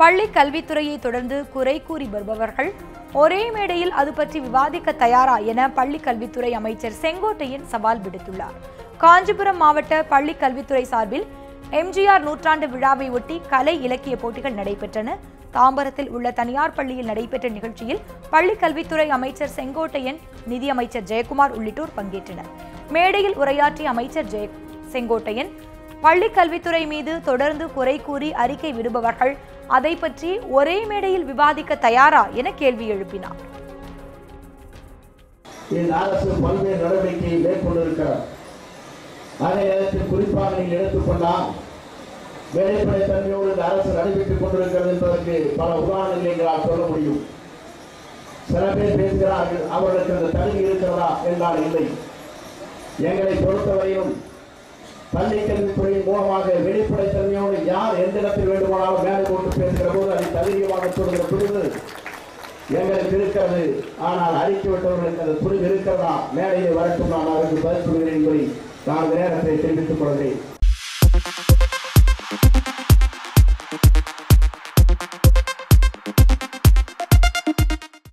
பள்ளி கல்வித்துறையை தொடர்ந்து குறை கூறி வருபவர்கள் ஒரே மேடையில் அது பற்றி விவாதிக்க தயாரா என பள்ளி கல்வித்துறை அமைச்சர் செங்கோட்டையன் சவால் விடுத்துள்ளார். காஞ்சிபுரம் மாவட்ட பள்ளி கல்வித்துறை சார்பில் எம்ஜிஆர் நூற்றாண்டு விழாவை ஒட்டி கலை இலக்கிய போட்டிகள் நடைபெற்றன. தாம்பரத்தில் உள்ள தனியார் பள்ளியில் நடைபெற்ற நிகழ்ச்சியில் பள்ளி கல்வித்துறை அமைச்சர் செங்கோட்டையன் நிதியமைச்சர் ஜெயக்குமார் உள்ளிட்டோர் பங்கேற்றனர். மேடையில் உரையாற்றிய அமைச்சர் ஜெய செங்கோட்டையன் பள்ளி கல்வித்துறை மீது தொடர்ந்து குறை கூறி அறிக்கை விடுபவர்கள் அதை பற்றி ஒரே மேடையில் விவாதிக்க தயாரா என கேள்வி எழுப்பினார். அரசு பல்வேறு நடவடிக்கையை மேற்கொண்டிருக்கிறார் அதே நேரத்தில் குறிப்பாக நீங்கள் எடுத்துக்கொண்டால் வேலைப்படை தன்மையோடு இந்த அரசு நடைபெற்றுக் கொண்டிருக்கிறது என்பதற்கு பல உதாரணங்களை எங்களால் சொல்ல முடியும். சில பேர் பேசுகிறார்கள் அவர்களுக்கு அந்த தகுதி இருக்கிறதா? என்றால் இல்லை. எங்களை பொறுத்தவரையும் பள்ளி கல்வித்துறையின் மூலமாக வெளிப்படை தன்மையோடு யார் எந்த இடத்தில் வேண்டுமானாலும் மேலே கொண்டு பேசுகிற போது அதை தகுதியமாக சொல்கிற புரிந்து எங்களுக்கு இருக்கிறது. ஆனால் அறிக்கை விட்டவர்களுக்கு அந்த துணிவு இருக்கிறதா? மேடையை வரட்டும் நான் அவருக்கு பதில் சொல்கிறேன் என்பதை நான் நேரத்தை தெரிவித்துக் கொள்கிறேன்.